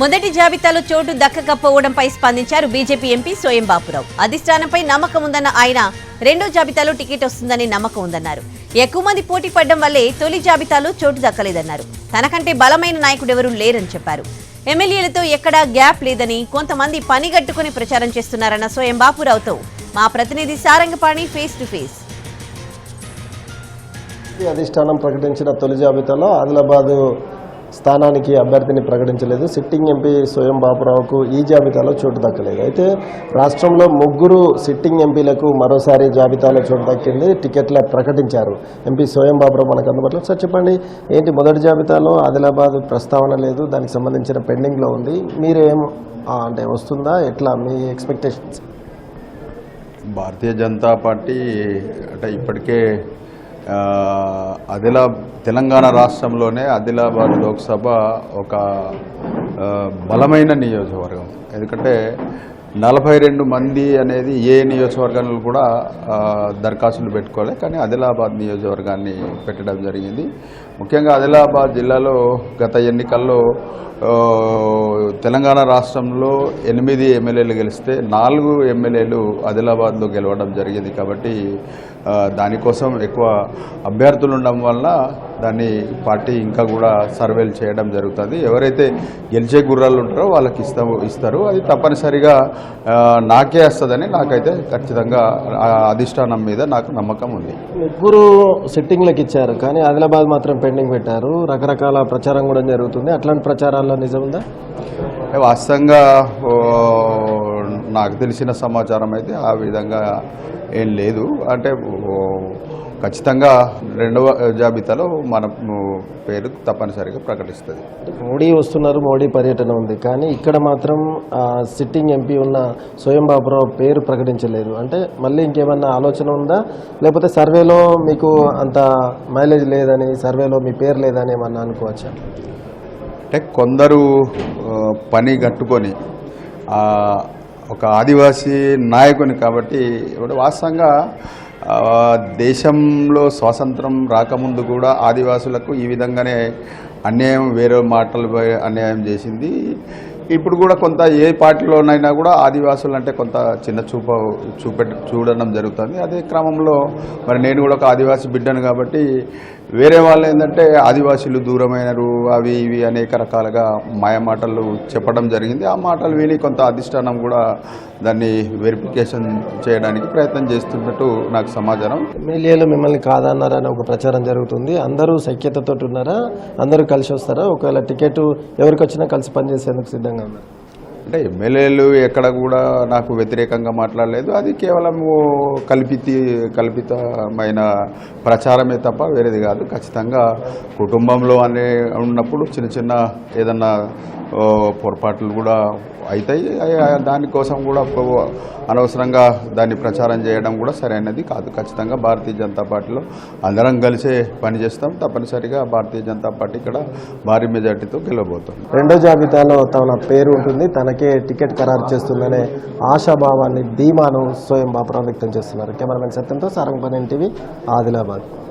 మొదటి జాబితాలో చోటు దక్కకపోవడంపై స్పందించారు బీజేపీ ఎంపీ సోయం బాపురావు. అధిష్టానంపై నమ్మకం ఉందన్న ఆయన రెండో జాబితాలో టికెట్ వస్తుందని నమ్మకం ఉందన్నారు. ఎక్కువ మంది పోటీ పడడం వల్లే తొలి జాబితాలో చోటు దక్కలేదన్నారు. తనకంటే బలమైన నాయకుడెవరూ లేరని చెప్పారు. ఎమ్మెల్యేలతో ఎక్కడా గ్యాప్ లేదని కొంతమంది పనిగట్టుకుని ప్రచారం చేస్తున్నారన్న సోయం బాపురావుతో మా ప్రతినిధి సారంగపాణి ఫేస్ టు ఫేస్. అధిష్టానం ప్రకటించిన తొలి జాబితాలో ఆదిలాబాద్ స్థానానికి అభ్యర్థిని ప్రకటించలేదు. సిట్టింగ్ ఎంపీ స్వయం బాబురావుకు ఈ జాబితాలో చోటు దక్కలేదు. అయితే రాష్ట్రంలో ముగ్గురు సిట్టింగ్ ఎంపీలకు మరోసారి జాబితాలో చోటు దక్కింది. టికెట్ల ప్రకటించారు. ఎంపీ స్వయం బాబురావు మనకు అందుబాటులో సార్ చెప్పండి ఏంటి మొదటి జాబితాలో ఆదిలాబాద్ ప్రస్తావన లేదు దానికి సంబంధించిన పెండింగ్లో ఉంది. మీరేం అంటే వస్తుందా? ఎట్లా? మీ ఎక్స్పెక్టేషన్స్ భారతీయ జనతా పార్టీ అంటే ఇప్పటికే ఆదిలా తెలంగాణ రాష్ట్రంలోనే ఆదిలాబాద్ లోక్సభ ఒక బలమైన నియోజకవర్గం. ఎందుకంటే నలభై రెండు మంది అనేది ఏ నియోజకవర్గంలో కూడా దరఖాస్తులు పెట్టుకోలే. కానీ ఆదిలాబాద్ నియోజకవర్గాన్ని పెట్టడం జరిగింది. ముఖ్యంగా ఆదిలాబాద్ జిల్లాలో గత ఎన్నికల్లో తెలంగాణ రాష్ట్రంలో ఎనిమిది ఎమ్మెల్యేలు గెలిస్తే నాలుగు ఎమ్మెల్యేలు ఆదిలాబాద్లో గెలవడం జరిగింది. కాబట్టి దానికోసం ఎక్కువ అభ్యర్థులు ఉండడం వల్ల దాన్ని పార్టీ ఇంకా కూడా సర్వేలు చేయడం జరుగుతుంది. ఎవరైతే గెలిచే గుర్రాలు ఉంటారో వాళ్ళకి ఇస్తాము ఇస్తారు. అది తప్పనిసరిగా నాకే వస్తుందని నాకైతే ఖచ్చితంగా ఆ అధిష్టానం మీద నాకు నమ్మకం ఉంది. ముగ్గురు సిట్టింగ్లకు ఇచ్చారు కానీ ఆదిలాబాద్ మాత్రం పెండింగ్ పెట్టారు. రకరకాల ప్రచారం కూడా జరుగుతుంది. అట్లాంటి ప్రచారాల్లో నిజం ఉందా? వాస్తవంగా నాకు తెలిసిన సమాచారం అయితే ఆ విధంగా ఏం లేదు. అంటే ఖచ్చితంగా రెండవ జాబితాలో మన పేరు తప్పనిసరిగా ప్రకటిస్తుంది. మోడీ వస్తున్నారు మోడీ పర్యటన ఉంది. కానీ ఇక్కడ మాత్రం సిట్టింగ్ ఎంపీ ఉన్న స్వయం బాబురావు పేరు ప్రకటించలేదు. అంటే మళ్ళీ ఇంకేమన్నా ఆలోచన ఉందా? లేకపోతే సర్వేలో మీకు అంత మైలేజ్ లేదని సర్వేలో మీ పేరు లేదని ఏమన్నా అనుకోవచ్చా? అంటే కొందరు పని కట్టుకొని ఒక ఆదివాసీ నాయకుని కాబట్టి వాస్తవంగా దేశంలో స్వాతంత్రం రాకముందు కూడా ఆదివాసులకు ఈ విధంగానే అన్యాయం వేరే మాటలు అన్యాయం చేసింది. ఇప్పుడు కూడా కొంత ఏ పార్టీలోనైనా కూడా ఆదివాసులు అంటే కొంత చిన్న చూప చూపెట్ చూడడం జరుగుతుంది. అదే క్రమంలో మరి నేను కూడా ఒక ఆదివాసీ బిడ్డను కాబట్టి వేరే వాళ్ళు ఏంటంటే ఆదివాసీలు దూరమైనరు అవి ఇవి అనేక రకాలుగా మాయ మాటలు చెప్పడం జరిగింది. ఆ మాటలు విని కొంత అధిష్టానం కూడా దాన్ని వెరిఫికేషన్ చేయడానికి ప్రయత్నం చేస్తున్నట్టు నాకు సమాచారం. ఎమ్మెల్యేలు మిమ్మల్ని కాదన్నారని ఒక ప్రచారం జరుగుతుంది. అందరూ సఖ్యతతో ఉన్నారా? అందరూ కలిసి వస్తారా? ఒకవేళ టికెట్ ఎవరికి వచ్చినా కలిసి పనిచేసేందుకు సిద్ధంగా ఉన్నారు? అంటే ఎమ్మెల్యేలు ఎక్కడ కూడా నాకు వ్యతిరేకంగా మాట్లాడలేదు. అది కేవలం కల్పితి కల్పితమైన ప్రచారమే తప్ప వేరేది కాదు. ఖచ్చితంగా కుటుంబంలో అనే ఉన్నప్పుడు చిన్న చిన్న ఏదన్నా పొరపాట్లు కూడా అవుతాయి దానికోసం కూడా అనవసరంగా దాన్ని ప్రచారం చేయడం కూడా సరైనది కాదు. ఖచ్చితంగా భారతీయ జనతా పార్టీలో అందరం కలిసే పనిచేస్తాం తప్పనిసరిగా భారతీయ జనతా పార్టీ ఇక్కడ భారీ మెజార్టీతో గెలవబోతుంది. రెండో జాబితాలో తన పేరు ఉంటుంది. తనకే టికెట్ ఖరారు చేస్తుందనే ఆశాభావాన్ని ధీమాను స్వయం బాపురావు వ్యక్తం చేస్తున్నారు. కెమెరామెన్ సత్యంతో సారంగపని టీవీ ఆదిలాబాద్.